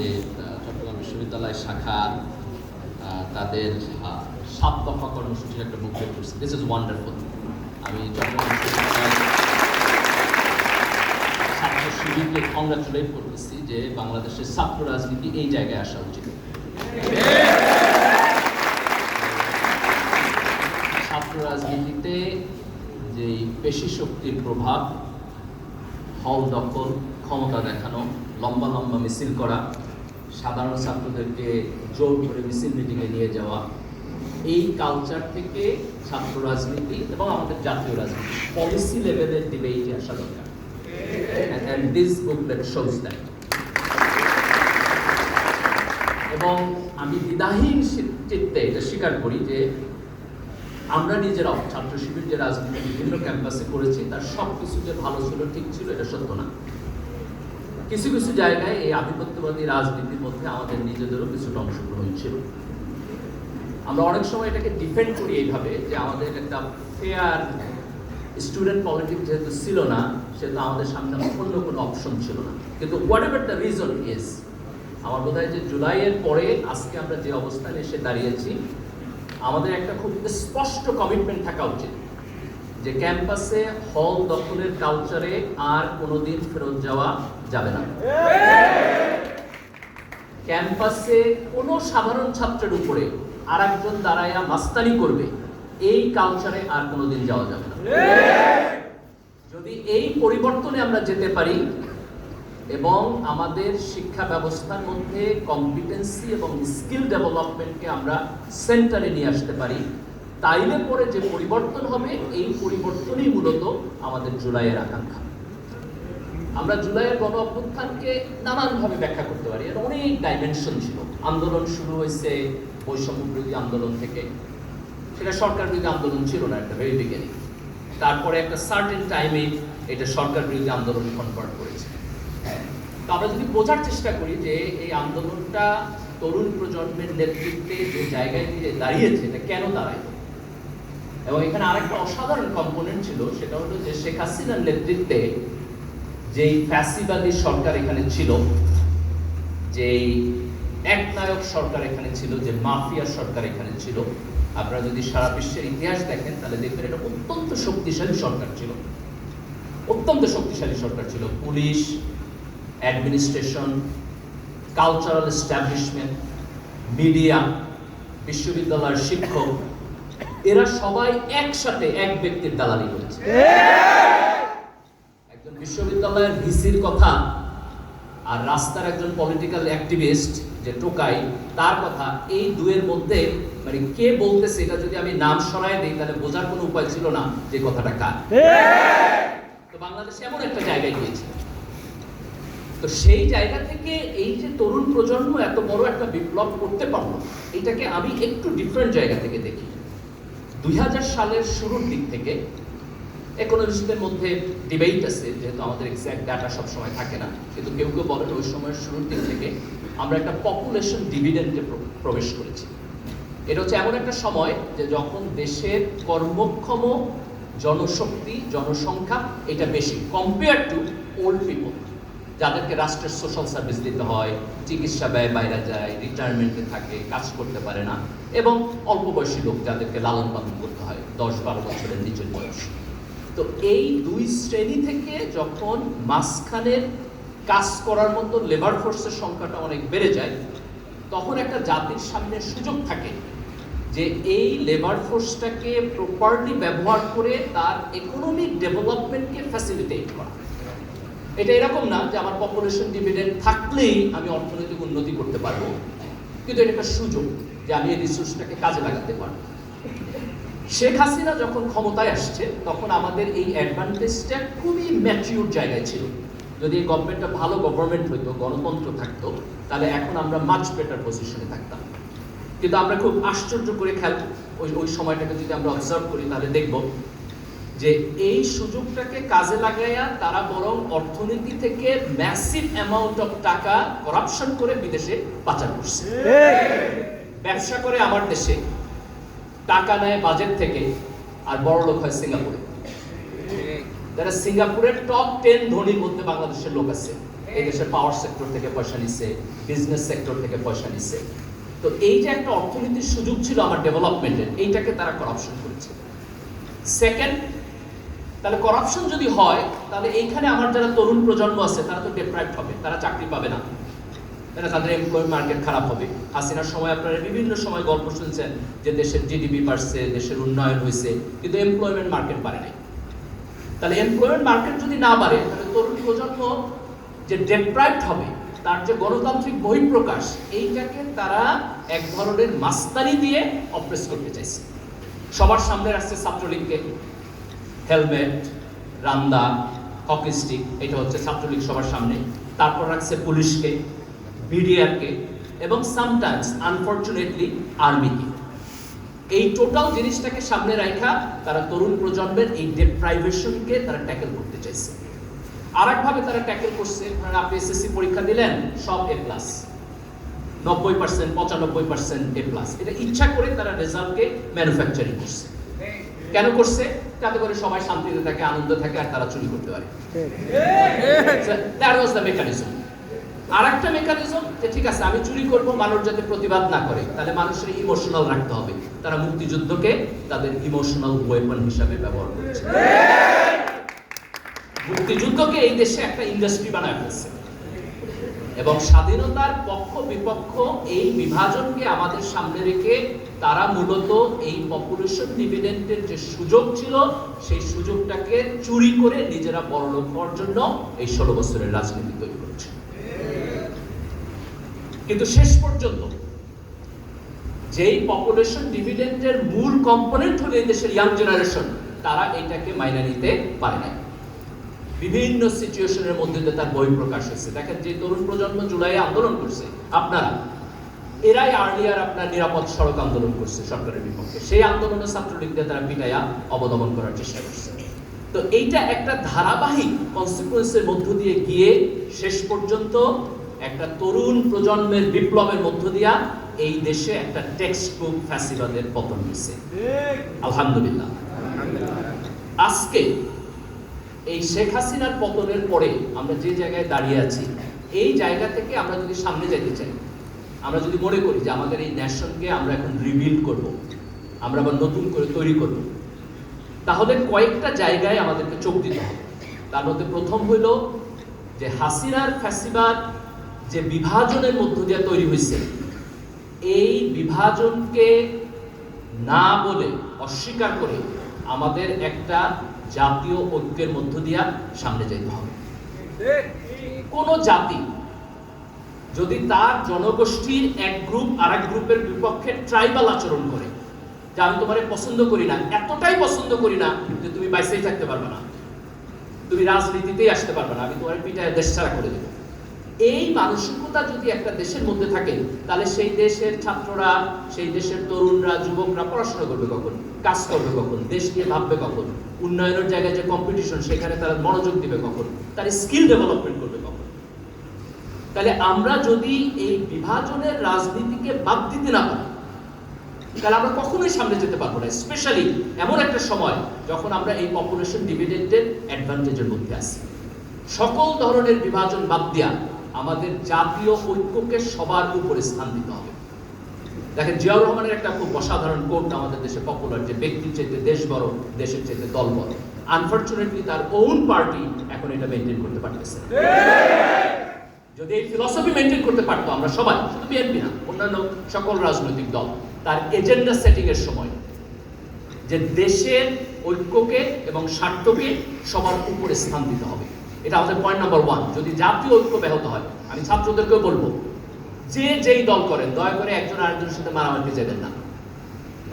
যে চট্টগ্রাম বিশ্ববিদ্যালয় শাখা তাদের সাত দফা কর্মসূচির একটা বুকলেট করছে। দিস ইজ ওয়ান্ডারফুল আমি চট্টগ্রাম ছাত্র শিবিরকে কংগ্রাচুলেট করতেছি যে বাংলাদেশের ছাত্র রাজনীতি এই জায়গায় আসা উচিত। ছাত্র রাজনীতিতে যে পেশি শক্তির প্রভাব, হল দখল, ক্ষমতা দেখানো, লম্বা লম্বা মিছিল করা সাধারণ ছাত্রদেরকে জোর করে মিছিল মিটিংয়ে নিয়ে যাওয়া, এই কালচার থেকে ছাত্র রাজনীতি এবং আমাদের জাতীয় রাজনীতি পলিসি লেভেলের ডিবেটে আসা দরকার। এবং আমি দ্বিধাহীন চিত্তে এটা স্বীকার করি যে আমরা নিজেরাও ছাত্র শিবির যে রাজনীতি বিভিন্ন ক্যাম্পাসে করেছি, তার সব কিছু যে ভালো ছিল, ঠিক ছিল, এটা সত্য না। কিছু কিছু জায়গায় এই আধিপত্যবাদী রাজনীতির মধ্যে আমাদের নিজেদেরও কিছুটা অংশগ্রহণ ছিল। আমরা অনেক সময় এটাকে ডিফেন্ড করি এইভাবে যে আমাদের একটা ফেয়ার স্টুডেন্ট পলিটিক্স যেহেতু ছিল না, সেহেতু আমাদের সামনে অন্য কোনো অপশন ছিল না। কিন্তু whatever the reason is আমার বোধ যে জুলাইয়ের পরে আজকে আমরা যে অবস্থানে এসে দাঁড়িয়েছি, আমাদের একটা খুব স্পষ্ট কমিটমেন্ট থাকা উচিত যে ক্যাম্পাসে হল দখলের কালচারে আর কোনোদিন ফেরত যাওয়া যাবে না। ক্যাম্পাসে কোনো সাধারণ ছাত্রের উপরে আর একজন দাঁড়ায়া মাস্তানি করবে, এই কালচারে আর কোনোদিন যাওয়া যাবে না। যদি এই পরিবর্তনে আমরা যেতে পারি এবং আমাদের শিক্ষা ব্যবস্থার মধ্যে কম্পিটেন্সি এবং স্কিল ডেভেলপমেন্টকে আমরা সেন্টারে নিয়ে আসতে পারি, তাইলে পরে যে পরিবর্তন হবে, এই পরিবর্তনই মূলত আমাদের জুলাইয়ের আকাঙ্ক্ষা। আমরা জুলাইয়ের গণ অভ্যুত্থানকে নানানভাবে ব্যাখ্যা করতে পারি। এর অনেক ডাইমেনশন ছিল। আন্দোলন শুরু হয়েছে বৈষম্য বিরোধী আন্দোলন থেকে। সেটা সরকার বিরোধী আন্দোলন ছিল না একটা ভেরি বিগিনিং তারপরে একটা সার্টেন টাইমে এটা সরকার বিরোধী আন্দোলন কনভার্ট করেছে। তো আমরা যদি বোঝার চেষ্টা করি যে এই আন্দোলনটা তরুণ প্রজন্মের নেতৃত্বে যে জায়গায় নিয়ে দাঁড়িয়েছে, এটা কেন দাঁড়ায়? এবং এখানে আরেকটা অসাধারণ কম্পোনেন্ট ছিল, সেটা হলো যে শেখ হাসিনার নেতৃত্বে যেই ফ্যাসিবাদী সরকার এখানে ছিল, যেই একনায়ক সরকার এখানে ছিল, যে মাফিয়া সরকার এখানে ছিল, আপনারা যদি সারা বিশ্বের ইতিহাস দেখেন, তাহলে দেখবেন এটা অত্যন্ত শক্তিশালী সরকার ছিল। অত্যন্ত শক্তিশালী সরকার ছিল। Police, administration, cultural establishment, media, বিশ্ববিদ্যালয়ের শিক্ষক, এরা সবাই একসাথে এক ব্যক্তির দালালি করেছে। বিশ্ববিদ্যালয়ের ভিসির কথা আর রাস্তার একজন পলিটিক্যাল অ্যাক্টিভিস্ট যে টোকাই তার কথা এই দুয়ের মধ্যে মানে কে বলতেছে এটা যদি আমি নাম সরায় দিই তাহলে বোঝার কোনো উপায় ছিল না যে কথাটা কার। তো বাংলাদেশ এমন একটা জায়গায় গিয়েছে। তো সেই জায়গা থেকে এই যে তরুণ প্রজন্ম এত বড় একটা বিপ্লব করতে পারল এটাকে আমি একটু ডিফারেন্ট জায়গা থেকে দেখি। দুই হাজার সালের শুরুর দিক থেকে ইকোনমিস্টদের মধ্যে ডিবেট আছে, যেহেতু আমাদের এক্সাক্ট ডাটা সবসময় থাকে না। কিন্তু কেউ কেউ বলেন ওই সময়ের শুরুর দিক থেকে আমরা একটা পপুলেশন ডিভিডেন্টে প্রবেশ করেছি। এটা হচ্ছে এমন একটা সময় যে যখন দেশের কর্মক্ষম জনশক্তি, জনসংখ্যা এটা বেশি কম্পেয়ার টু ওল্ড পিপল যাদেরকে রাষ্ট্রের সোশ্যাল সার্ভিস দিতে হয়, চিকিৎসা ব্যয় বাইরে যায় রিটায়ারমেন্টে থাকে, কাজ করতে পারে না, এবং অল্প বয়সী লোক যাদেরকে লালন পালন করতে হয়, দশ বারো বছরের নিচের বয়স। তো এই দুই শ্রেণি থেকে যখন মাঝখানের কাজ করার মতো লেবার ফোর্সের সংখ্যাটা অনেক বেড়ে যায়, তখন একটা জাতির সামনে সুযোগ থাকে যে এই লেবার ফোর্সটাকে প্রপারলি ব্যবহার করে তার ইকোনমিক ডেভেলপমেন্টকে ফ্যাসিলিটেট করা। এটা এরকম না যে আমার পপুলেশন ডিভিডেন্ড থাকলেই আমি অর্থনৈতিক উন্নতি করতে পারব, কিন্তু এটা একটা সুযোগ যে আমি এই রিসোর্সটাকে কাজে লাগাতে পারব। শেখ হাসিনা যখন ক্ষমতায় আসছে তখন আমাদের এই অ্যাডভান্টেজটা খুবই ম্যাচিউর জায়গায় ছিল। যদি এই গভর্নমেন্টটা ভালো গভর্নমেন্ট হইতো গণতন্ত্র থাকতো তাহলে এখন আমরা মাচ বেটার পজিশনে থাকতাম। কিন্তু আমরা খুব আশ্চর্য করে খেল ওই ওই সময়টাকে যদি আমরা অবজার্ভ করি তাহলে দেখব যে এই সুযোগটাকে কাজে লাগাইয়া তারা বরং অর্থনীতি থেকে ম্যাসিভ অ্যামাউন্ট অফ টাকা করাপশন করে বিদেশে পাচার করছে। ব্যবসা করে আমার দেশে। টাকা নেয় বাজেট থেকে, আর বড় লোক হয় সিঙ্গাপুরে। যারা সিঙ্গাপুরের টপ টেন ধনীর মধ্যে বাংলাদেশের লোক আছে, এই দেশের পাওয়ার সেক্টর থেকে পয়সা নিচ্ছে বিজনেস সেক্টর থেকে পয়সা নিচ্ছে তো এই যে একটা অর্থনীতির সুযোগ ছিল আমার ডেভেলপমেন্টের এইটাকে তারা করাপশন করেছে। সেকেন্ড তাহলে করাপশন যদি হয়, তাহলে এইখানে আমার যারা তরুণ প্রজন্ম আছে, তারা তো ডেপ্রাইভড হবে, তারা চাকরি পাবে না। তাহলে তাদের এমপ্লয় মার্কেট খারাপ হবে। হাসিনার সময় আপনারা বিভিন্ন সময় গল্প শুনছেন যে দেশের জিডিপি বাড়ছে, দেশের উন্নয়ন হয়েছে, কিন্তু এমপ্লয়মেন্ট মার্কেট বাড়ে নাই। তাহলে এমপ্লয়মেন্ট মার্কেট যদি না বাড়ে, তাহলে তরুণ প্রজন্ম যে ডেপ্রাইভড হবে, তার যে গণতান্ত্রিক বহিঃপ্রকাশ, এইটাকে তারা এক ধরনের মাস্তানি দিয়ে অপ্রেস করতে চাইছে। সবার সামনে আসছে ছাত্রলীগকে। হেলমেট রান্দা হকি স্টিক এটা হচ্ছে ছাত্রলীগ সবার সামনে। তারপর রাখছে পুলিশকে। বিডিআরকে এবং সামটাইমস আনফর্চুনেটলি আর্মিকে এই টোটাল জিনিসটাকে সামনে রাখা তারা তরুণ প্রজন্মের এই ডেপ্রাইভেশনকে তারা ট্যাকেল করতে চাইছে। আরেকভাবে তারা ট্যাকেল করছে ধরেন আপনি এসএসসি পরীক্ষা দিলেন সব এ প্লাস নব্বই পার্সেন্ট পঁচানব্বই পার্সেন্ট এ প্লাস এটা ইচ্ছা করে তারা রেজাল্টকে ম্যানুফ্যাকচারিং করছে। কেন করছে? যাতে করে সবাই শান্তিতে থাকে আনন্দ থাকে আর তারা চুরি করতে পারে। দ্যাট ওয়াজ দ্য মেকানিজম আর একটা মেকানিজম যে ঠিক আছে, আমি চুরি করব, মানুষ যাতে প্রতিবাদ না করে, তাহলে মানুষের ইমোশনাল রাখতে হবে। তারা মুক্তিযুদ্ধকে তাদের ইমোশনাল ওয়েপন হিসাবে ব্যবহার করছে। মুক্তিযুদ্ধকে এই দেশে একটা ইন্ডাস্ট্রি বানায় ফেলছে। এবং স্বাধীনতার পক্ষ বিপক্ষ এই বিভাজনকে আমাদের সামনে রেখে তারা মূলত এই পপুলেশন ডিভিডেন্টের যে সুযোগ ছিল, সেই সুযোগটাকে চুরি করে নিজেরা বড়লোক হওয়ার জন্য এই ষোলো বছরের রাজনীতি তৈরি করছে। কিন্তু শেষ পর্যন্ত যেই পপুলেশন ডিভিডেন্টের মূল কম্পোনেন্ট হলো এই দেশের ইয়াং জেনারেশন তারা এটাকে মাইনা নিতে পারে নাই। বিভিন্ন সিচুয়েশনের মধ্যে দিয়ে তার বই প্রকাশ হয়েছে। দেখেন, যে তরুণ প্রজন্ম জুলাই আন্দোলন করছে, আপনারা, এরাই আর্লিয়ার আপনার নিরাপদ সড়ক আন্দোলন করছে সরকারের বিপক্ষে। সেই আন্দোলনে ছাত্রলীগদের তারা পিটাইয়া অবদমন করার চেষ্টা করছে। তো এইটা একটা ধারাবাহিক কনসিকুয়েন্সের মধ্য দিয়ে গিয়ে শেষ পর্যন্ত একটা তরুণ প্রজন্মের বিপ্লবের মধ্য দিয়া এই দেশে একটা টেক্সট বুক ফ্যাসিবাদের পতন হয়েছে আলহামদুলিল্লাহ। আজকে এই শেখ হাসিনার পতনের পরে আমরা যে জায়গায় দাঁড়িয়ে আছি, এই জায়গা থেকে আমরা যদি সামনে যেতে চাই, আমরা যদি মনে করি যে আমাদের এই ন্যাশনকে আমরা এখন রিবিল্ড করব, আমরা আবার নতুন করে তৈরি করব, তাহলে কয়েকটা জায়গায় আমাদেরকে চোখ দিতে হবে। তার মধ্যে প্রথম হইল যে হাসিনার ফ্যাসিবাদ যে বিভাজনের মধ্য দিয়ে তৈরি হয়েছে, এই বিভাজনকে না বলে অস্বীকার করে আমাদের একটা জাতীয় ঐক্যের মধ্য দিয়া সামনে যেতে হবে। কোন জাতি যদি তার জনগোষ্ঠীর এক গ্রুপ আর এক গ্রুপের বিপক্ষে ট্রাইবাল আচরণ করে, যে আমি তোমারে পছন্দ করি না, এতটাই পছন্দ করি না যে তুমি বাইসেই থাকতে পারবে না, তুমি রাজনীতিতেই আসতে পারবে না, আমি তোমার পিঠায় দেশ ছাড়া করে দেবো। এই মানসিকতা যদি একটা দেশের মধ্যে থাকে, তাহলে সেই দেশের ছাত্ররা, সেই দেশের তরুণরা, যুবকরা পড়াশোনা করবে কখন? কাজ করবে কখন? দেশ নিয়ে ভাববে কখন? উন্নয়নের জায়গায় যে কম্পিটিশন সেখানে তারা মনোযোগ দিবে কখন? তার স্কিল ডেভেলপমেন্ট করবে কখন? তাহলে আমরা যদি এই বিভাজনের রাজনীতিকে বাদ দিতে না পারি, তাহলে আমরা কখনোই সামনে যেতে পারব না স্পেশালি এমন একটা সময় যখন আমরা এই পপুলেশন ডিভিডেন্টের অ্যাডভান্টেজের মধ্যে আছি। সকল ধরনের বিভাজন বাদ দিয়া আমাদের জাতীয় ঐক্যকে সবার উপরে স্থান দিতে হবে। দেখেন, জিয়াউর রহমানের একটা খুব অসাধারণ কোট আমাদের দেশে পপুলার যে ব্যক্তির চাইতে দেশ বড়, দেশের চাইতে দল বড়। আনফর্চুনেটলি তার ওন পার্টি এখন এটা মেনটেন করতে পারতেছে যদি এই ফিলসফি মেনটেন করতে পারতো আমরা সবাই, শুধু বিএনপি না, অন্যান্য সকল রাজনৈতিক দল, তার এজেন্ডা সেটিং এর সময় যে দেশের ঐক্যকে এবং স্বার্থকে সবার উপরে স্থান দিতে হবে। এটা আমাদের পয়েন্ট নাম্বার ওয়ান যদি জাতীয় ঐক্য ব্যাহত হয়, আমি ছাত্রদেরকেও বলব, যে যেই দল করেন, দয়া করে একজন আরেকজনের সাথে মারামারি যাবেন না।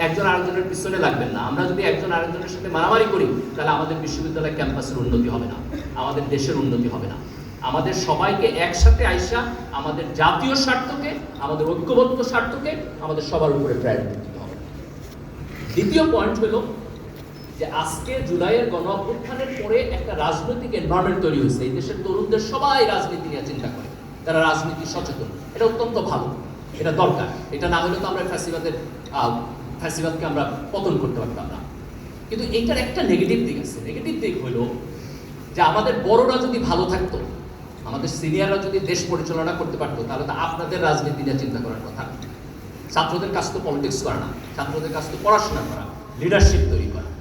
একজন আরেকজনের পিছনে লাগবেন না। আমরা যদি একজন আরেকজনের সাথে মারামারি করি, তাহলে আমাদের বিশ্ববিদ্যালয় ক্যাম্পাসের উন্নতি হবে না। আমাদের দেশের উন্নতি হবে না। আমাদের সবাইকে একসাথে আইসা, আমাদের জাতীয় স্বার্থকে, আমাদের ঐক্যবদ্ধ স্বার্থকে আমাদের সবার উপরে প্রায়োরিটি দিতে হবে। দ্বিতীয় পয়েন্ট হলো যে আজকে জুলাইয়ের গণ অভ্যুত্থানের পরে একটা রাজনৈতিক এনভায়রনমেন্ট তৈরি হয়েছে। এই দেশের তরুণদের সবাই রাজনীতি নিয়ে চিন্তা করে। তারা রাজনীতি সচেতন। এটা অত্যন্ত ভালো। এটা দরকার। এটা না হলে তো আমরা ফ্যাসিবাদের ফ্যাসিবাদকে আমরা পতন করতে পারতাম না। কিন্তু এইটার একটা নেগেটিভ দিক আছে। নেগেটিভ দিক হলো যে আমাদের বড়রা যদি ভালো থাকতো, আমাদের সিনিয়ররা যদি দেশ পরিচালনা করতে পারতো, তাহলে তো আপনাদের রাজনীতি নিয়ে চিন্তা করার কথা। ছাত্রদের কাজ তো পলিটিক্স করা না। ছাত্রদের কাজ তো পড়াশোনা করা। লিডারশিপ তৈরি করা।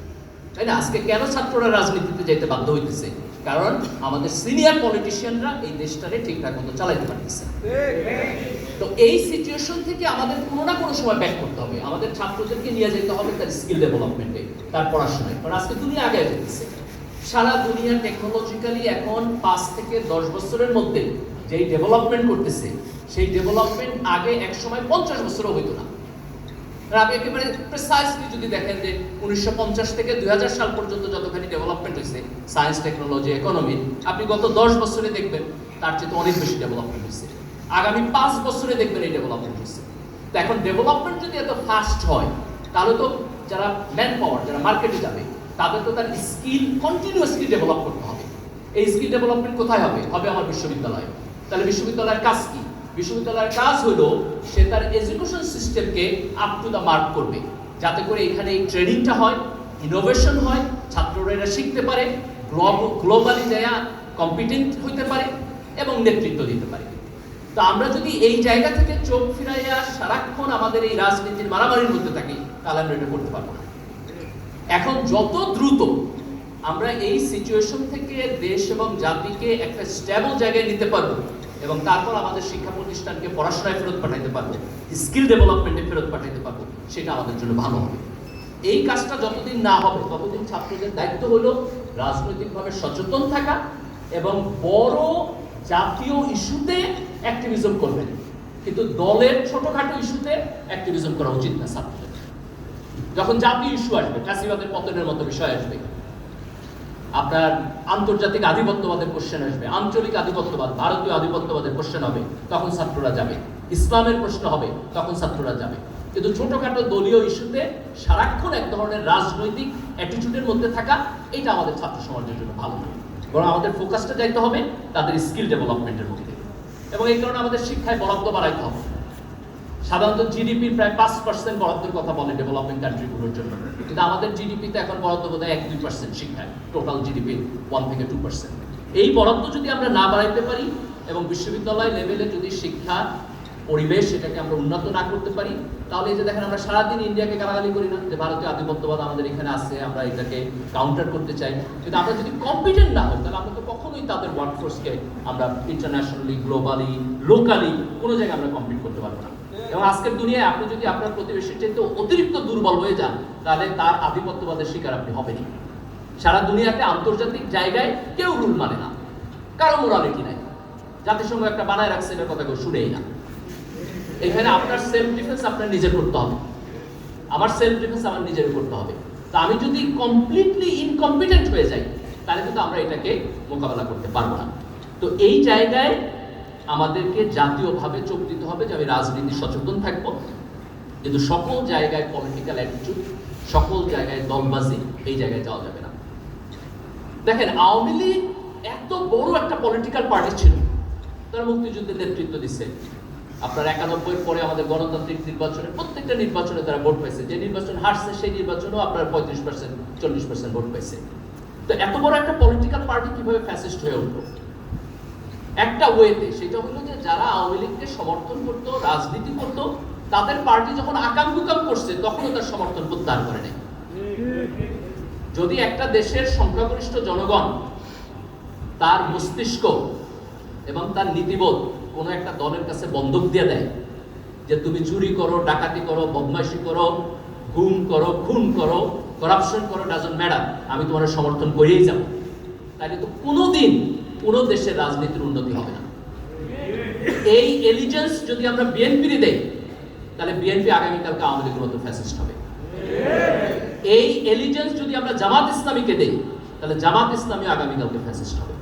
তাই না আজকে কেন ছাত্ররা রাজনীতিতে যেতে বাধ্য হইতেছে? কারণ আমাদের সিনিয়র পলিটিশিয়ানরা এই দেশটারে ঠিকঠাক মতো চালাইতে পারতেছে তো এই সিচুয়েশন থেকে আমাদের কোনো না কোনো সময় ব্যাক করতে হবে। আমাদের ছাত্রদেরকে নিয়ে যেতে হবে তার স্কিল ডেভেলপমেন্টে তার পড়াশোনায়। কারণ আজকে দুনিয়া আগে যেতেছে। সারা দুনিয়া টেকনোলজিক্যালি এখন পাঁচ থেকে দশ বছরের মধ্যে যেই ডেভেলপমেন্ট করতেছে, সেই ডেভেলপমেন্ট আগে এক সময় পঞ্চাশ বছরও হইতো না। একেবারে যদি দেখেন যে উনিশশো পঞ্চাশ থেকে দুই হাজার সাল পর্যন্ত যতখানি ডেভেলপমেন্ট হয়েছে সায়েন্স টেকনোলজি ইকোনমি আপনি গত দশ বছরে দেখবেন তার চেয়ে অনেক বেশি ডেভেলপমেন্ট হয়েছে। আগামী পাঁচ বছরে দেখবেন এই ডেভেলপমেন্ট হয়েছে। তো এখন ডেভেলপমেন্ট যদি এত ফাস্ট হয়, তাহলে তো যারা ম্যান পাওয়ার যারা মার্কেটে যাবে, তাদের তো তার স্কিল কন্টিনিউয়াসলি ডেভেলপ করতে হবে। এই স্কিল ডেভেলপমেন্ট কোথায় হবে? হবে আমার বিশ্ববিদ্যালয়ে। তাহলে বিশ্ববিদ্যালয়ের কাজ কি? বিশ্ববিদ্যালয়ের কাজ হলো সে তার এডুকেশন সিস্টেমকে আপ টু দ্য মার্ক করবে। যাতে করে এখানে এই ট্রেনিংটা হয় ইনোভেশন হয়, ছাত্ররা এরা শিখতে পারে গ্লোবালি যায় কম্পিটেন্ট হইতে পারে এবং নেতৃত্ব দিতে পারে। তো আমরা যদি এই জায়গা থেকে চোখ ফিরাইয়া সারাক্ষণ আমাদের এই রাজনীতির মারামারির মধ্যে থাকি, তাহলে আমরা এটা করতে পারব না। এখন যত দ্রুত আমরা এই সিচুয়েশন থেকে দেশ এবং জাতিকে একটা স্টেবল জায়গায় নিতে পারব এবং তারপর আমাদের শিক্ষা প্রতিষ্ঠানকে পড়াশোনায় ফেরত পাঠাইতে পারব স্কিল ডেভেলপমেন্টে ফেরত পাঠাইতে পারব, সেটা আমাদের জন্য ভালো হবে। এই কাজটা যতদিন না হবে, ততদিন ছাত্রদের দায়িত্ব হলো রাজনৈতিকভাবে সচেতন থাকা এবং বড় জাতীয় ইস্যুতে অ্যাক্টিভিজম করবেন কিন্তু দলের ছোটখাটো ইস্যুতে অ্যাক্টিভিজম করা উচিত না ছাত্রদের। যখন জাতীয় ইস্যু আসবে কাশিবাদের পতনের মতো বিষয় আসবে আপনার আন্তর্জাতিক আধিপত্যবাদের কোশ্চেন আসবে। আঞ্চলিক আধিপত্যবাদ, ভারতীয় আধিপত্যবাদের কোশ্চেন হবে, তখন ছাত্ররা যাবে। ইসলামের প্রশ্ন হবে, তখন ছাত্ররা যাবে। কিন্তু ছোটখাটো দলীয় ইস্যুতে সারাক্ষণ এক ধরনের রাজনৈতিক অ্যাটিটিউডের মধ্যে থাকা এটা আমাদের ছাত্র সমাজের জন্য ভালো নয়। বরং আমাদের ফোকাসটা যাইতে হবে তাদের স্কিল ডেভেলপমেন্টের মধ্যে। এবং এই কারণে আমাদের শিক্ষায় বরাদ্দ বাড়াইতে হবে। সাধারণত জিডিপির প্রায় পাঁচ পার্সেন্ট বরাদ্দের কথা বলে ডেভেলপমেন্ট কান্ট্রিগুলোর জন্য। কিন্তু আমাদের জিডিপিতে এখন বরাদ্দ বোধ হয় এক দুই পার্সেন্ট শিক্ষায়। টোটাল জিডিপি ওয়ান থেকে টু পার্সেন্ট এই বরাদ্দ যদি আমরা না বাড়াইতে পারি এবং বিশ্ববিদ্যালয় লেভেলে যদি শিক্ষা, পরিবেশ সেটাকে আমরা উন্নত না করতে পারি, তাহলে এই যে দেখেন আমরা সারাদিন ইন্ডিয়াকে গালাগালি করি না, যে ভারতীয় আধিপত্যবাদ আমাদের এখানে আছে, আমরা এটাকে কাউন্টার করতে চাই। কিন্তু আমরা যদি কম্পিটেন্ট না হই, তাহলে আমরা তো কখনোই তাদের ওয়ার্কফোর্সকে আমরা ইন্টারন্যাশনালি গ্লোবালি লোকালি কোনো জায়গায় আমরা কম্পিট করতে পারব না। এবং আজকের দুনিয়ায় আপনি যদি আপনার প্রতিবেশীর চাইতে অতিরিক্ত দুর্বল হয়ে যান, তাহলে তার আধিপত্যবাদের শিকার আপনি হবেনই। সারা দুনিয়াতে আন্তর্জাতিক জায়গায় কেউ রুল মানে না, কারও মোরালিটি নাই। জাতিসংঘ একটা বানায় রাখছে, এটার কথা কেউ শুনেই না। এখানে আপনার সেলফ ডিফেন্স আপনার নিজের করতে হবে। আমার সেলফ ডিফেন্স আমার নিজের করতে হবে। তা আমি যদি কমপ্লিটলি ইনকম্পিটেন্ট হয়ে যাই, তাহলে কিন্তু আমরা এটাকে মোকাবেলা করতে পারব না। তো এই জায়গায় আমাদেরকে জাতীয়ভাবে চোখ দিতে হবে যে আমি রাজনীতি সচেতন থাকব। কিন্তু সকল জায়গায় পলিটিক্যাল অ্যাটিটিউড সকল জায়গায় দলবাজি, এই জায়গায় যাওয়া যাবে না। দেখেন, আওয়ামী লীগ এত বড় একটা পলিটিক্যাল পার্টি ছিল, তারা মুক্তিযুদ্ধের নেতৃত্ব দিচ্ছে। আপনার একানব্বই পরে আমাদের গণতান্ত্রিক নির্বাচনে, প্রত্যেকটা নির্বাচনে তারা ভোট পাইছে। যে নির্বাচন হারছে, সেই নির্বাচনেও আপনার পঁয়ত্রিশ পার্সেন্ট চল্লিশ পার্সেন্ট ভোট পাইছে। তো এত বড় একটা পলিটিক্যাল পার্টি কীভাবে ফ্যাসিস্ট হয়ে উঠল? একটা ওয়েতে সেটা হলো যে যারা আওয়ামী লীগকে সমর্থন করতো, রাজনীতি করতো, তাদের পার্টি যখন আকাম কুকাম করছে, তখনও তার সমর্থন প্রত্যাহার করে নেয় যদি একটা দেশের সংখ্যাগরিষ্ঠ জনগণ তার মস্তিষ্ক এবং তার নীতিবোধ কোনো একটা দলের কাছে বন্ধক দিয়ে দেয়, যে তুমি চুরি করো, ডাকাতি করো, বদমাইশি করো গুম করো, খুন করো করাপশন করো ডাজন ম্যাডাম আমি তোমার সমর্থন করেই যাব। তাহলে তো কোনোদিন কোনো দেশের রাজনীতির উন্নতি হবে না। এই এলিজেন্স যদি আমরা বিএনপির দেই, তাহলে বিএনপি আগামীকালকে আওয়ামী লীগের মতো ফ্যাসিস্ট হবে। এই এলিজেন্স যদি আমরা জামাত ইসলামীকে দেই, তাহলে জামাত ইসলামী আগামীকালকে ফ্যাসিস্ট হবে।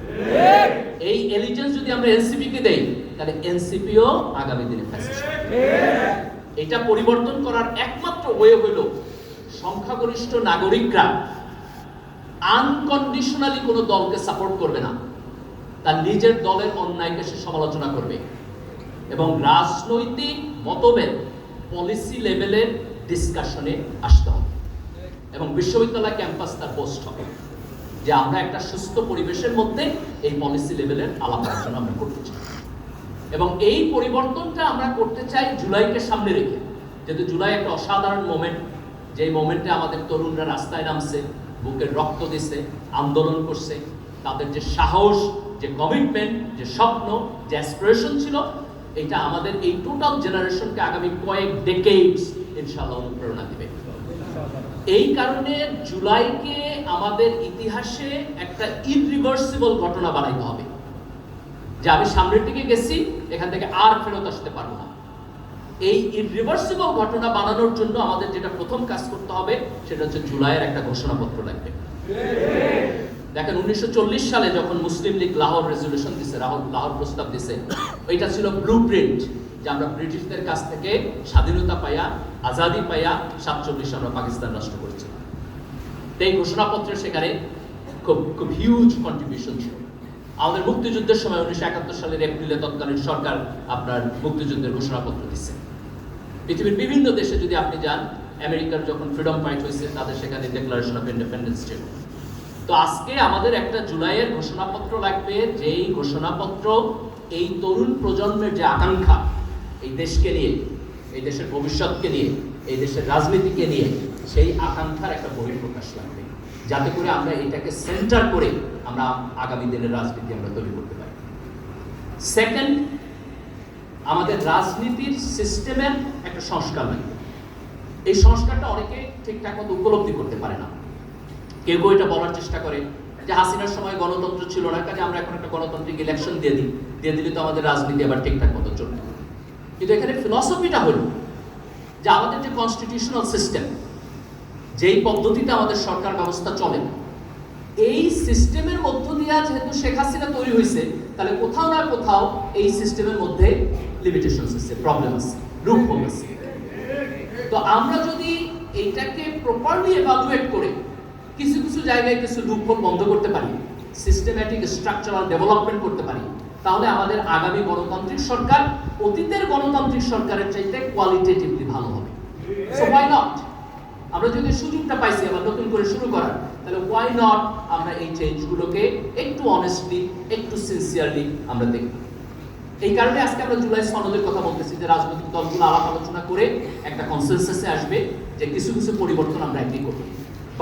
এই এলিজেন্স যদি আমরা এনসিপি কে দেই, তাহলে এনসিপিও আগামী দিনে ফ্যাসিস্ট হবে। এটা পরিবর্তন করার একমাত্র ওয়ে হইল সংখ্যাগরিষ্ঠ নাগরিকরা আনকন্ডিশনালি কোনো দলকে সাপোর্ট করবে না। তার নিজের দলের অন্যায়কে সে সমালোচনা করবে। এবং রাজনৈতিক মতভেদ পলিসি লেভেলের ডিসকাশনে আসতে হবে। এবং বিশ্ববিদ্যালয় ক্যাম্পাস তার পোস্ট হবে যে আমরা একটা সুস্থ পরিবেশের মধ্যে এই পলিসি লেভেলের আলাপ আলোচনা আমরা করতে চাই। এবং এই পরিবর্তনটা আমরা করতে চাই জুলাইকে সামনে রেখে। যেহেতু জুলাই একটা অসাধারণ মোমেন্ট যেই মোমেন্টে আমাদের তরুণরা রাস্তায় নামছে, বুকের রক্ত দিছে, আন্দোলন করছে, তাদের যে সাহস যে কমিটমেন্ট যে স্বপ্ন, যে অ্যাসপিরেশন ছিল এটা আমাদের এই টোটাল জেনারেশনকে আগামী কয়েক ডেকেডস ইনশাআল্লাহ অনুপ্রেরণা দিবে। এই কারণে জুলাইকে আমাদের ইতিহাসে একটা ইনরিভার্সিবল ঘটনা বানাইতে হবে। যে আমি সামনের দিকে গেছি, এখান থেকে আর ফেরত আসতে পারব না। এই ইরিভার্সিবল ঘটনা বানানোর জন্য আমাদের যেটা প্রথম কাজ করতে হবে, সেটা হচ্ছে জুলাইয়ের একটা ঘোষণাপত্র লাগবে। দেখেন উনিশশো চল্লিশ সালে যখন মুসলিম লীগ লাহোর রেজলিউশন দিছে, লাহোর লাহোর প্রস্তাব দিছে, ওইটা ছিল ব্লু প্রিন্ট যে আমরা ব্রিটিশদের কাছ থেকে স্বাধীনতা পাইয়া, আজাদি পাইয়া সাতচল্লিশ আমরা পাকিস্তান রাষ্ট্র করেছি। এই ঘোষণাপত্রে সেখানে খুব খুব হিউজ কন্ট্রিবিউশন ছিল। আমাদের মুক্তিযুদ্ধের সময় উনিশশো একাত্তর সালের এপ্রিলে তৎকালীন সরকার আপনার মুক্তিযুদ্ধের ঘোষণাপত্র দিচ্ছে পৃথিবীর বিভিন্ন দেশে যদি আপনি যান, আমেরিকার যখন ফ্রিডম ফাইট হয়েছে তাদের সেখানে ডিক্লারেশন অফ ইন্ডিপেন্ডেন্স ছিল। তো আজকে আমাদের একটা জুলাইয়ের ঘোষণাপত্র লাগবে, যেই ঘোষণাপত্র এই তরুণ প্রজন্মের যে আকাঙ্ক্ষা এই দেশকে নিয়ে, এই দেশের ভবিষ্যৎকে নিয়ে, এই দেশের রাজনীতিকে নিয়ে, সেই আকাঙ্ক্ষার একটা বহিঃপ্রকাশ লাগবে। যাতে করে আমরা এটাকে সেন্টার করে আমরা আগামী দিনের রাজনীতি আমরা তৈরি করতে পারি। সেকেন্ড আমাদের রাজনীতির সিস্টেমের একটা সংস্কার লাগবে। এই সংস্কারটা অনেকে ঠিকঠাক মতো উপলব্ধি করতে পারে না। কেউ কেউ এটা বলার চেষ্টা করে যে হাসিনার সময় গণতন্ত্র ছিল না, কাজে আমরা এখন একটা গণতান্ত্রিক ইলেকশন দিয়ে দিই। দিয়ে দিলে তো আমাদের রাজনীতি আবার ঠিকঠাক মতো চলবে। কিন্তু এখানে ফিলসফিটা হলো যে আমাদের যে কনস্টিটিউশনাল সিস্টেম যেই পদ্ধতিতে আমাদের সরকার ব্যবস্থা চলে, এই সিস্টেমের মধ্য দিয়ে যেহেতু শেখ হাসিনা তৈরি হয়েছে, তাহলে কোথাও না কোথাও এই সিস্টেমের মধ্যে লিমিটেশন আছে প্রবলেম আছে রূপ আছে। তো আমরা যদি এইটাকে প্রপারলি এভালুয়েট করে কিছু কিছু জায়গায় কিছু লুপহোল বন্ধ করতে পারি সিস্টেম্যাটিক স্ট্রাকচারাল ডেভেলপমেন্ট করতে পারি, তাহলে আমাদের আগামী গণতান্ত্রিক সরকার, অতীতের গণতান্ত্রিক সরকারের চাইতে কোয়ালিটেটিভলি ভালো হবে। সো ওয়াই নট আমরা যদি সুযোগটা পাইছি আবার নতুন করে শুরু করার, তাহলে ওয়াই নট আমরা এই চেঞ্জগুলোকে একটু অনেস্টলি একটু সিনসিয়ারলি আমরা দেখব। এই কারণে আজকে আমরা জুলাই সনদের কথা বলতেছি যে রাজনৈতিক দলগুলো আলাপ আলোচনা করে একটা কনসেনসাসে আসবে যে কিছু কিছু পরিবর্তন আমরা একই করব।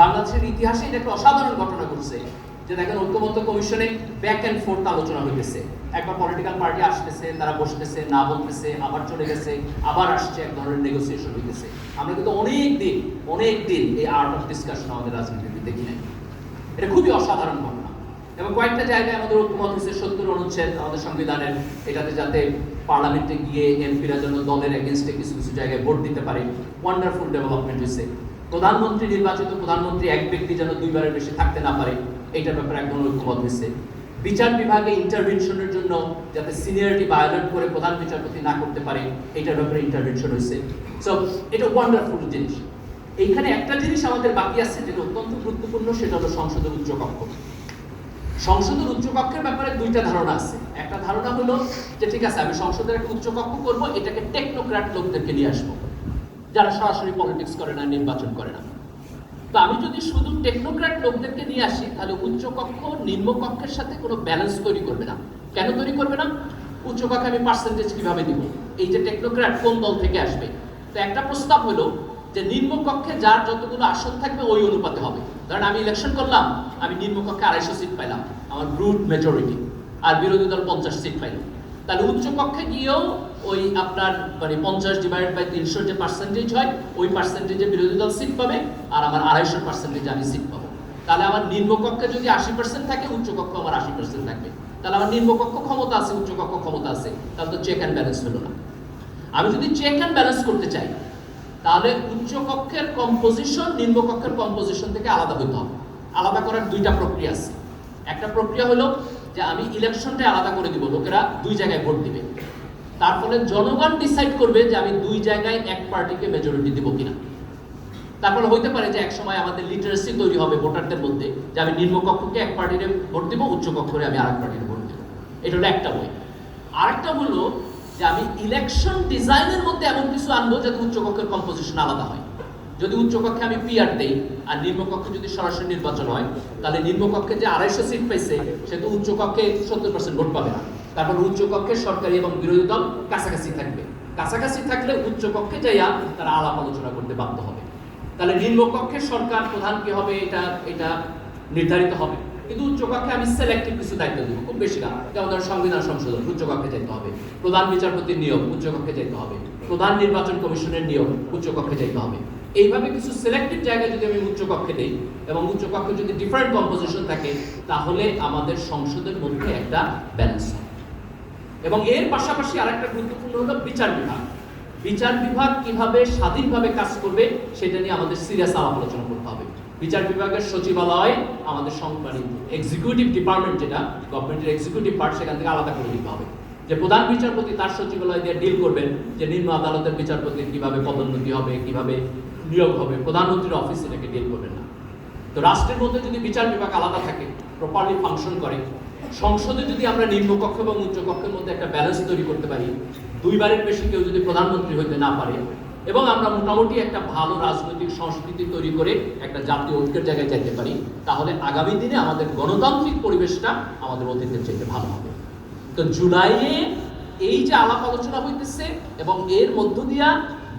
বাংলাদেশের ইতিহাসে এটা একটা অসাধারণ ঘটনা ঘটছে। যে দেখেন ঐক্যমত্য কমিশনে ব্যাক অ্যান্ড ফোর্থ আলোচনা হইতেছে। একবার পলিটিক্যাল পার্টি আসতেছে, তারা বসতেছে, না বলতেছে, আবার চলে গেছে, আবার আসছে, এক ধরনের নেগোসিয়েশন হইতেছে। আমরা কিন্তু অনেক দিন অনেক দিন এই আর্ট অফ ডিসকাশন আমাদের রাজনীতিতে দেখি নাই। এটা খুবই অসাধারণ ঘটনা। এবং কয়েকটা জায়গায় আমাদের ঐক্যমত হয়েছে সত্তর অনুচ্ছেদ আমাদের সংবিধানের, এটাতে যাতে পার্লামেন্টে গিয়ে এমপিরা যেন দলের এগেনস্টে কিছু কিছু জায়গায় ভোট দিতে পারে। ওয়ান্ডারফুল ডেভেলপমেন্ট হয়েছে প্রধানমন্ত্রী নির্বাচিত প্রধানমন্ত্রী এক ব্যক্তি যেন দুইবারের বেশি থাকতে না পারে, এইটার ব্যাপারে একদম ঐক্যমত হয়েছে। বিচার বিভাগে ইন্টারভেনশনের জন্য যাতে সিনিয়রিটি ভায়োলেট করে প্রধান বিচারপতি না করতে পারে, এইটার ব্যাপারে ইন্টারভেনশন হয়েছে। সো এটা ওয়ান্ডারফুল জিনিস। এইখানে একটা জিনিস আমাদের বাকি আছে যেটা অত্যন্ত গুরুত্বপূর্ণ, সেটা হলো সংসদের উচ্চকক্ষ। সংসদের উচ্চকক্ষের ব্যাপারে দুইটা ধারণা আছে। একটা ধারণা হলো যে, ঠিক আছে, আমি সংসদের একটা উচ্চকক্ষ করব, এটাকে টেকনোক্র্যাট লোকদেরকে নিয়ে আসব। যারা সরাসরি পলিটিক্স করে না, নির্বাচন করে না। তো আমি যদি শুধু টেকনোক্র্যাট লোকদেরকে নিয়ে আসি, তাহলে উচ্চকক্ষ নিম্নকক্ষের সাথে কোনো ব্যালেন্স তৈরি করবে না। কেন তৈরি করবে না? উচ্চকক্ষে আমি পার্সেন্টেজ কীভাবে দিব? এই যে টেকনোক্র্যাট কোন দল থেকে আসবে? তো একটা প্রস্তাব হলো যে নিম্নকক্ষে যার যতগুলো আসন থাকবে, ওই অনুপাতে হবে। কারণ আমি ইলেকশন করলাম, আমি নিম্নকক্ষে আড়াইশো সিট পাইলাম, আমার ব্রুট মেজরিটি আর বিরোধী দল পঞ্চাশ সিট পাইল। তাহলে উচ্চকক্ষে গিয়েও ওই আপনার মানে পঞ্চাশ ডিভাইড বাই তিনশো যে পার্সেন্টেজ হয়, ওই পার্সেন্টেজে বিরোধী দল সিট পাবে, আর আমার আড়াইশো পার্সেন্টেজ আমি সিট পাবো। তাহলে আমার নিম্নকক্ষে যদি আশি পার্সেন্ট থাকে, উচ্চকক্ষ আমার আশি পার্সেন্ট থাকবে। তাহলে আমার নিম্নকক্ষ ক্ষমতা আছে, উচ্চকক্ষ ক্ষমতা আছে, তাহলে তো চেক অ্যান্ড ব্যালেন্স হলো না। আমি যদি চেক অ্যান্ড ব্যালেন্স করতে চাই, তাহলে উচ্চকক্ষের কম্পোজিশন নিম্নকক্ষের কম্পোজিশন থেকে আলাদা হইতে হবে। আলাদা করার দুইটা প্রক্রিয়া আছে। একটা প্রক্রিয়া হলো যে আমি ইলেকশনটা আলাদা করে দিব, লোকেরা দুই জায়গায় ভোট দিবে। তার ফলে জনগণ ডিসাইড করবে যে আমি দুই জায়গায় এক পার্টিকে মেজরিটি দিব কিনা। তারপরে হইতে পারে যে এক সময় আমাদের লিটারেসি তৈরি হবে ভোটারদের মধ্যে, যে আমি নিম্নকক্ষকে এক পার্টিতে ভোট দিব উচ্চকক্ষরে আমি আরেক পার্টিতে ভোট দিব। এটা হলো একটা বই। আরেকটা হলো যে আমি ইলেকশন ডিজাইনের মধ্যে এমন কিছু আনব যাতে উচ্চকক্ষের কম্পোজিশন আলাদা হয়। যদি উচ্চকক্ষে আমি পিআর দেই আর নিম্নকক্ষে যদি সরাসরি নির্বাচন হয়, তাহলে নিম্নকক্ষে যে আড়াইশো সিট পাইছে, সে তো উচ্চকক্ষে সত্তর পার্সেন্ট ভোট পাবে না। তারপর উচ্চকক্ষে সরকারি এবং বিরোধী দল কাছাকাছি থাকবে। কাছাকাছি থাকলে উচ্চকক্ষে যাইয়া তারা আলাপ আলোচনা করতে বাধ্য হবে। তাহলে নিম্নকক্ষে সরকার প্রধান কি হবে এটা এটা নির্ধারিত হবে। কিন্তু উচ্চকক্ষে আমি সিলেক্টিভ কিছু দায়িত্ব দিব, খুব বেশি না। যেমন ধরো সংবিধান সংশোধন, উচ্চকক্ষে যেতে হবে। প্রধান বিচারপতির নিয়োগ, উচ্চকক্ষে যেতে হবে। প্রধান নির্বাচন কমিশনের নিয়োগ, উচ্চকক্ষে যেতে হবে। এইভাবে কিছু সিলেক্টিভ জায়গায় যদি আমি উচ্চকক্ষে দিই এবং উচ্চকক্ষে যদি ডিফারেন্ট কম্পোজিশন থাকে, তাহলে আমাদের সংসদের মধ্যে একটা ব্যালেন্স হয়। এবং এর পাশাপাশি আরেকটা গুরুত্বপূর্ণ হলো বিচার বিভাগ। বিচার বিভাগ কীভাবে স্বাধীনভাবে কাজ করবে, সেটা নিয়ে আমাদের সিরিয়াস আলাপ আলোচনা করতে হবে। বিচার বিভাগের সচিবালয়, আমাদের সং- মানে এক্সিকিউটিভ ডিপার্টমেন্ট যেটা গভর্নমেন্টের এক্সিকিউটিভ পার্ট সেখান থেকে আলাদা করে দিতে হবে। যে প্রধান বিচারপতি তার সচিবালয় দিয়ে ডিল করবেন, যে নিম্ন আদালতের বিচারপতির কীভাবে পদোন্নতি হবে, কীভাবে নিয়োগ হবে, প্রধানমন্ত্রীর অফিস এটাকে ডিল করবেন না। তো রাষ্ট্রের মধ্যে যদি বিচার বিভাগ আলাদা থাকে প্রপারলি ফাংশন করে সংসদে যদি আমরা নিম্নকক্ষ এবং উচ্চকক্ষের মধ্যে একটা ব্যালেন্স তৈরি করতে পারি, দুইবারের বেশি কেউ যদি প্রধানমন্ত্রী হইতে না পারে, এবং আমরা মোটামুটি একটা ভালো রাজনৈতিক সংস্কৃতি তৈরি করে একটা জাতীয় ঐক্যের জায়গায় যাইতে পারি, তাহলে আগামী দিনে আমাদের গণতান্ত্রিক পরিবেশটা আমাদের অতীতের চাইতে ভালো হবে। তো জুলাইয়ে এই যে আলাপ আলোচনা হইতেছে এবং এর মধ্য দিয়া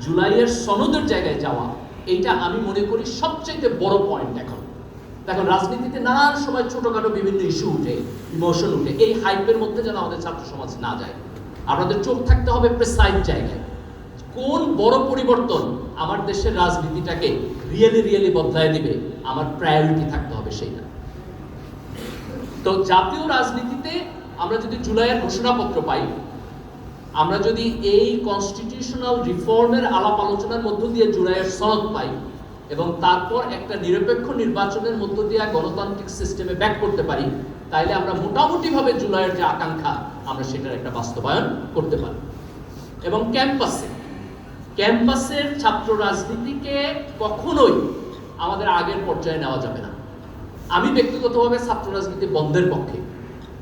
জুলাইয়ের সনদের জায়গায় যাওয়া, এইটা আমি মনে করি সবচেয়ে বড় পয়েন্ট এখন। দেখুন রাজনীতিতে নানান সময় ছোটখাটো বিভিন্ন ইস্যু উঠে ইমোশন উঠে, এই হাইপের মধ্যে যেন আমাদের ছাত্র সমাজ না যায়। আপনাদের চোখ থাকতে হবে প্রেসাইড জায়গায়। কোন বড় পরিবর্তন আমার দেশের রাজনীতিটাকে রিয়েলি রিয়েলি বদলায় দিবে? আমার প্রায়োরিটি থাকতে হবে সেইটা। তো জাতীয় রাজনীতিতে আমরা যদি জুলাইয়ের ঘোষণাপত্র পাই, আমরা যদি এই কনস্টিটিউশনাল রিফর্মের আলাপ আলোচনার মধ্য দিয়ে জুলাইয়ের সনদ পাই এবং তারপর একটা নিরপেক্ষ নির্বাচনের মধ্য দিয়ে গণতান্ত্রিক সিস্টেমে ব্যাক করতে পারি, তাইলে আমরা মোটামুটিভাবে জুলাইয়ের যে আকাঙ্ক্ষা, আমরা সেটার একটা বাস্তবায়ন করতে পারি। এবং ক্যাম্পাসে, ক্যাম্পাসের ছাত্র রাজনীতিকে কখনোই আমাদের আগের পর্যায়ে নেওয়া যাবে না। আমি ব্যক্তিগতভাবে ছাত্র রাজনীতি বন্ধের পক্ষে।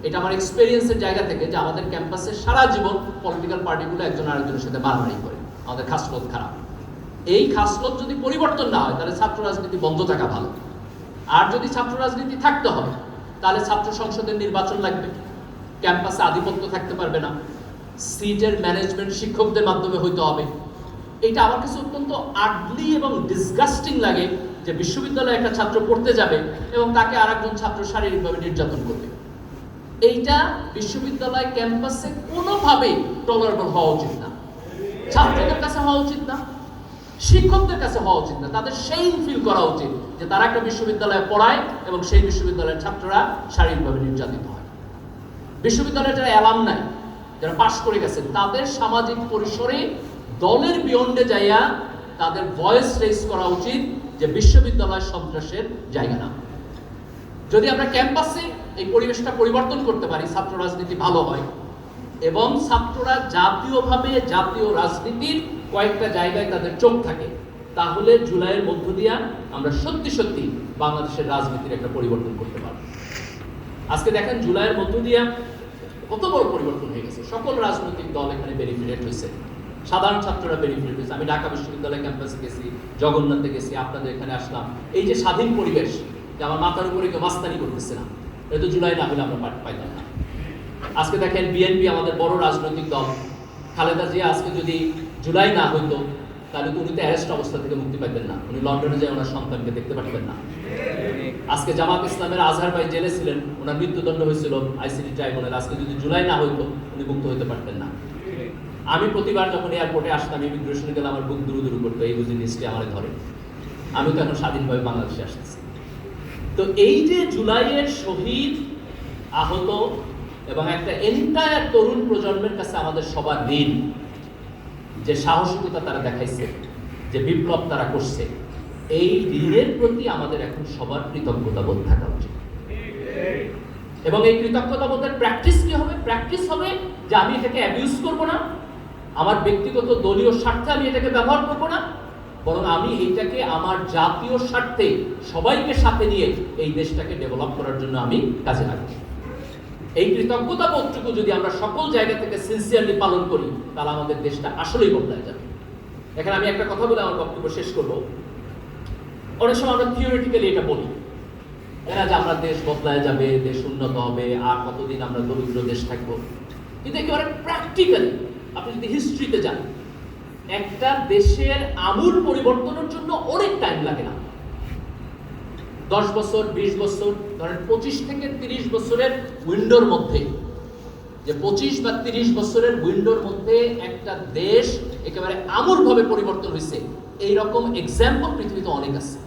এটা আমার এক্সপেরিয়েন্সের জায়গা থেকে যে আমাদের ক্যাম্পাসে সারা জীবন পলিটিক্যাল পার্টিগুলো একজন আরেকজনের সাথে মারামারি করে, আমাদের খাসলত খারাপ। এই খাসলত যদি পরিবর্তন না হয়, তাহলে ছাত্র রাজনীতি বন্ধ থাকা ভালো। আর যদি ছাত্র রাজনীতি থাকতে হবে, তাহলে ছাত্র সংসদের নির্বাচন লাগবে। ক্যাম্পাসে আধিপত্য থাকতে পারবে না। সিটের ম্যানেজমেন্ট শিক্ষকদের মাধ্যমে হইতে হবে। এটা আমার কাছে অত্যন্ত আডলি এবং ডিসগাস্টিং লাগে যে বিশ্ববিদ্যালয়ে একটা ছাত্র পড়তে যাবে এবং তাকে আর একজন ছাত্র শারীরিকভাবে নির্যাতন করবে। এইটা বিশ্ববিদ্যালয় ক্যাম্পাসে কোনোভাবেই টলারেবল হওয়া উচিত না। ছাত্রদের কাছে হওয়া উচিত না। শিক্ষকদের কাছে হওয়া উচিত না। তাদের সেই ফিল করা উচিত যে তারা একটা বিশ্ববিদ্যালয়ে পড়ায় এবং সেই বিশ্ববিদ্যালয়ের ছাত্ররা শারীরিকভাবে নির্যাতিত হয়। বিশ্ববিদ্যালয়ের যারা অ্যালাম নাই, যারা পাশ করে গেছেন, তাদের সামাজিক পরিসরে দলের বিয়ন্ডে যাইয়া তাদের ভয়েস রেজ করা উচিত যে বিশ্ববিদ্যালয় সন্ত্রাসের জায়গা না। যদি আমরা ক্যাম্পাসে এই পরিবেশটা পরিবর্তন করতে পারি, ছাত্র রাজনীতি ভালো হয় এবং ছাত্ররা জাতীয়ভাবে জাতীয় রাজনীতির কয়েকটা জায়গায় তাদের চোখ থাকে, তাহলে জুলাইয়ের মধ্য দিয়া আমরা সত্যি সত্যি বাংলাদেশের রাজনীতির একটা পরিবর্তন করতে পারব। আজকে দেখেন জুলাইয়ের মধ্য দিয়া কত বড় পরিবর্তন হয়ে গেছে। সকল রাজনৈতিক দল এখানে বেনিফিটেড হয়েছে। সাধারণ ছাত্ররা বেনিফিট হয়েছে। আমি ঢাকা বিশ্ববিদ্যালয় ক্যাম্পাসে গেছি, জগন্নাথে গেছি, আপনাদের এখানে আসলাম। এই যে স্বাধীন পরিবেশ, যে আমার মাথার উপরে কেউ মাস্তানি করতেছে না, এটা তো জুলাই না হলে আমরা পাইতাম না। আজকে দেখেন বিএনপি আমাদের বড় রাজনৈতিক দল খালেদা জিয়া আজকে যদি জুলাই না হইতো, তাহলে উনি তো অ্যারেস্ট অবস্থা থেকে মুক্তি পাইতেন না। উনি লন্ডনে যায় ওনার সন্তানকে দেখতে পারতেন না। আজকে জামাত ইসলামের আজহার ভাই জেলে ছিলেন, ওনার মৃত্যুদণ্ড হয়েছিল আইসিটি ট্রাইব্যুনাল। আজকে যদি জুলাই না হইতো, উনি মুক্ত হতে পারতেন না। আমি প্রতিবার যখন এয়ারপোর্টে আসতাম ইমিগ্রেশনে গেলে আমার বুক দুরু দুরু করতো, এই বুঝি লিস্টে আমার ধরে। আমি তো এখন স্বাধীনভাবে বাংলাদেশে আসতেছি। তো এই যে জুলাইয়ের শহীদ আহত এবং একটা এন্টায়ার তরুণ প্রজন্মের কাছে আমাদের সবার ঋণ, যে সাহসিকতা তারা দেখাইছে, যে বিপ্লব তারা করছে, এই ঋণের প্রতি আমাদের এখন সবার কৃতজ্ঞতা বোধ থাকা উচিত। এবং এই কৃতজ্ঞতা বোধের প্র্যাকটিস কি হবে? প্র্যাকটিস হবে যে আমি এটাকে অ্যাবিউজ করব না, আমার ব্যক্তিগত দলীয় স্বার্থে আমি এটাকে ব্যবহার করব না, বরং আমি এইটাকে আমার জাতীয় স্বার্থে সবাইকে সাথে নিয়ে এই দেশটাকে ডেভেলপ করার জন্য আমি কাজে লাগাবো। এই কৃতজ্ঞতা বোধটুকু যদি আমরা সকল জায়গা থেকে সিনসিয়ারলি পালন করি, তাহলে আমাদের দেশটা আসলেই বদলায় যাবে। এখানে আমি একটা কথা বলে আমার বক্তব্য শেষ করব। অনেক সময় আমরা থিওরিটিক্যালি এটা বলি। এরা যে আমরা দেশ বদলায় যাবে, দেশ উন্নত হবে, আর কতদিন আমরা দরিদ্র দেশ থাকব? কিন্তু একেবারে প্র্যাকটিক্যালি আপনি যদি হিস্ট্রিতে যান, একটা দেশের আমূল পরিবর্তনের জন্য অনেক টাইম লাগে না। দশ বছর, বিশ বছর, ধরেন পঁচিশ থেকে তিরিশ বছরের উইন্ডোর মধ্যে। যে পঁচিশ বা তিরিশ বছরের উইন্ডোর মধ্যে একটা দেশ একেবারে আমূলভাবে পরিবর্তন হয়েছে। এইরকম এক্সাম্পল পৃথিবীতে অনেক আছে।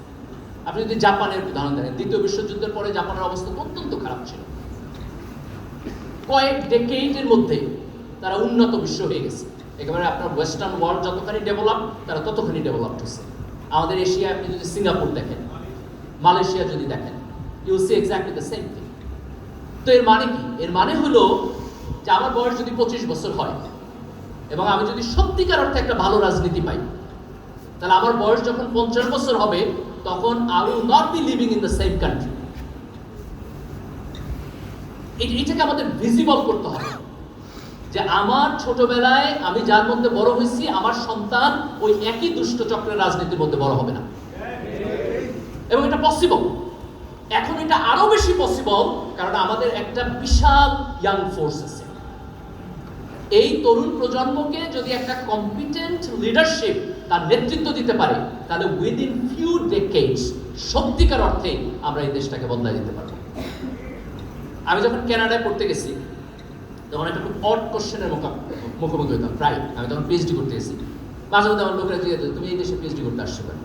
আপনি যদি জাপানের উদাহরণ দেখেন দ্বিতীয় বিশ্বযুদ্ধের পরে জাপানের অবস্থা অত্যন্ত খারাপ ছিল। কয়েক ডেকেইডের মধ্যে তারা উন্নত বিশ্ব হয়ে গেছে। একেবারে আপনার ওয়েস্টার্ন ওয়ার্ল্ড যতখানি ডেভেলপ তারা ততখানি ডেভেলপড হয়েছে। আমাদের এশিয়া আপনি যদি সিঙ্গাপুর দেখেন মালয়েশিয়া যদি দেখেন you see exactly the same thing তো এর মানে কি? এর মানে হলো যে আমার বয়স যদি পঁচিশ বছর হয় এবং আমি যদি সত্যিকার অর্থে একটা ভালো রাজনীতি পাই, তাহলে আমার বয়স যখন পঞ্চাশ বছর হবে, তখন I will not be living in the same country এটাকে আমাদের ভিজিবল করতে হবে যে আমার ছোটবেলায় আমি যার মধ্যে বড় হয়েছি, আমার সন্তান ওই একই দুষ্ট চক্রের রাজনীতির মধ্যে বড় হবে না। এবং এটা পসিবল এখন এটা আরও বেশি পসিবল কারণ আমাদের একটা বিশাল ইয়াং ফোর্স আছে। এই তরুণ প্রজন্মকে যদি একটা কম্পিটেন্ট লিডারশিপ তার নেতৃত্ব দিতে পারে, তাহলে উইদিন ফিউ ডেকেডস সত্যিকার অর্থে আমরা এই দেশটাকে বদলাই দিতে পারব। আমি যখন কানাডায় পড়তে গেছি, তখন একটা খুব অড কোশ্চেনের মুখোমুখি হতাম, প্রায়। আমি তখন পিএইচডি করতে গেছি। মাঝে মধ্যে আমার লোকেরা তুমি এই দেশে পিএইচডি করতে আসছো কেন?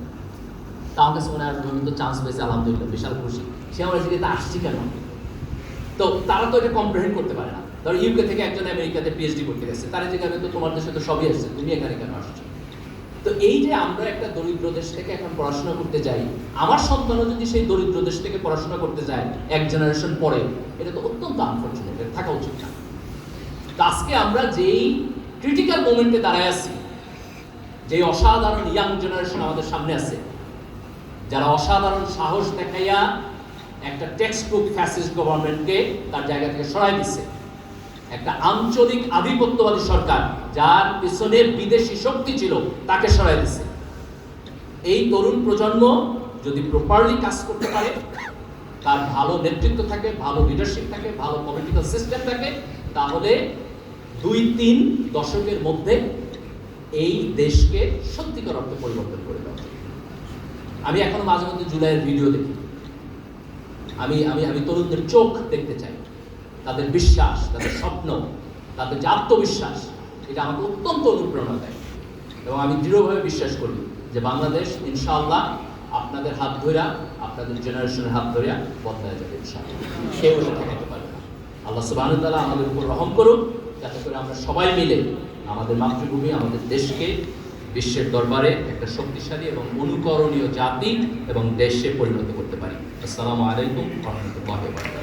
তা কাছে মনে হয় তো চান্স পেয়েছি আলহামদুলিল্লাহ, বিশাল খুশি। সে আমার জিজ্ঞেস আসছি কেন? তো তারা তো এটা কম্প্রিহেন্ড করতে পারে না। ধরো ইউকে থেকে একজন আমেরিকাতে পিএইচডি করতে গেছে, তারা জিজ্ঞাসা তো তোমার দেশে তো সবই আসছে, তুমি এখানে কেন আসছো? তো এই যে আমরা একটা দরিদ্র দেশ থেকে এখন পড়াশোনা করতে যাই, আমার সন্তানও যদি সেই দরিদ্র দেশ থেকে পড়াশোনা করতে যায় এক জেনারেশন পরে, এটা তো অত্যন্ত আনফর্চুনেট থাকা উচিত না। আজকে আমরা যেই ক্রিটিক্যাল মোমেন্টে দাঁড়ায় আছি যে অসাধারণ ইয়াং জেনারেশন আমাদের সামনে আছে যারা অসাধারণ সাহস দেখাইয়া একটা টেক্সট বুক ফ্যাসিস্ট গভর্নমেন্টকে তার জায়গা থেকে সরাই দিচ্ছে একটা আঞ্চলিক আধিপত্যবাদী সরকার যার পিছনে বিদেশি শক্তি ছিল, তাকে সরাই দিচ্ছে এই তরুণ প্রজন্ম যদি প্রপারলি কাজ করতে পারে, তার ভালো নেতৃত্ব থাকে, ভালো লিডারশিপ থাকে, ভালো পলিটিক্যাল সিস্টেম থাকে, তাহলে দুই তিন দশকের মধ্যে এই দেশকে সত্যিকার অর্থে পরিবর্তন করে দেওয়া। আমি এখনও মাঝে মধ্যে জুলাইয়ের ভিডিও দেখি। আমি আমি আমি তরুণদের চোখ দেখতে চাই। তাদের বিশ্বাস, তাদের স্বপ্ন, তাদের যে আত্মবিশ্বাস, এটা আমাকে অত্যন্ত অনুপ্রেরণা দেয়। এবং আমি দৃঢ়ভাবে বিশ্বাস করি যে বাংলাদেশ, ইনশাআল্লাহ, আপনাদের হাত ধরে আপনাদের জেনারেশনের হাত ধরে বদলায় যাবে, ইনশাআল্লাহ। কেউ এটা ঠেকাতে না। আল্লাহ সুবাহ তাআলা আমাদের উপর রহম করুন যাতে করে আমরা সবাই মিলে আমাদের মাতৃভূমি, আমাদের দেশকে বিশ্বের দরবারে একটা শক্তিশালী এবং অনুকরণীয় জাতি এবং দেশে পরিণত করতে পারি। আসসালামু আলাইকুম রহমতুল্লাহ